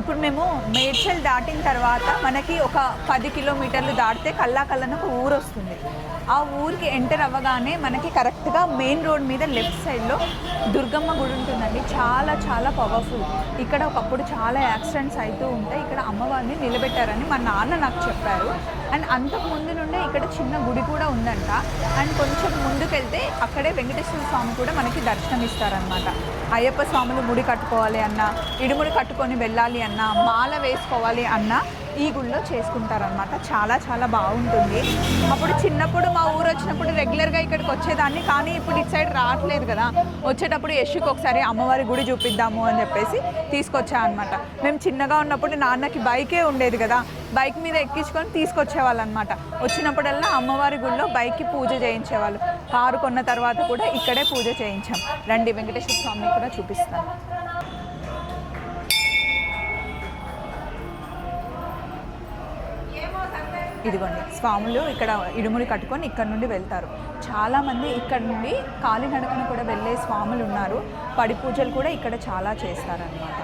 ఇప్పుడు మేము మేడ్చల్ దాటిన తర్వాత మనకి ఒక పది కిలోమీటర్లు దాటితే కల్లాకల్లని ఒక ఊరు వస్తుంది. ఆ ఊరికి ఎంటర్ అవ్వగానే మనకి కరెక్ట్గా మెయిన్ రోడ్ మీద లెఫ్ట్ సైడ్లో దుర్గమ్మ గుడి ఉంటుందండి. చాలా చాలా పవర్ఫుల్ ఇక్కడ ఒకప్పుడు చాలా యాక్సిడెంట్స్ అవుతూ ఉంటాయి ఇక్కడ అమ్మవారిని నిలబెట్టారని మా నాన్న నాకు చెప్పారు. అండ్ అంతకు ముందు నుండే ఇక్కడ చిన్న గుడి కూడా ఉందంట. అండ్ కొంచెం ముందుకెళ్తే అక్కడే వెంకటేశ్వర స్వామి కూడా మనకి దర్శనం ఇస్తారనమాట అయ్యప్ప స్వాములు ముడి కట్టుకోవాలి అన్న ఇడుముడి కట్టుకొని వెళ్ళాలి అన్నా మాల వేసుకోవాలి అన్నా ఈ గుళ్ళో చేసుకుంటారనమాట చాలా చాలా బాగుంటుంది. అప్పుడు చిన్నప్పుడు మా ఊరు వచ్చినప్పుడు రెగ్యులర్గా ఇక్కడికి వచ్చేదాన్ని కానీ ఇప్పుడు ఇటు సైడ్ రావట్లేదు కదా. వచ్చేటప్పుడు యశుకి ఒకసారి అమ్మవారి గుడి చూపిద్దాము అని చెప్పేసి తీసుకొచ్చా అనమాట మేము చిన్నగా ఉన్నప్పుడు నాన్నకి బైకే ఉండేది కదా. బైక్ మీద ఎక్కించుకొని తీసుకొచ్చేవాళ్ళు అనమాట వచ్చినప్పుడల్లా అమ్మవారి గుడిలో బైక్కి పూజ చేయించేవాళ్ళు. కారు కొన్న తర్వాత కూడా ఇక్కడే పూజ చేయించాం. రండి వెంకటేశ్వర స్వామిని కూడా చూపిస్తాను. ఇదిగోండి స్వాములు ఇక్కడ ఇడుములు కట్టుకొని ఇక్కడ నుండి వెళ్తారు. చాలామంది ఇక్కడ నుండి కాలినడకన కూడా వెళ్ళే స్వాములు ఉన్నారు. పడి పూజలు కూడా ఇక్కడ చాలా చేస్తారనమాట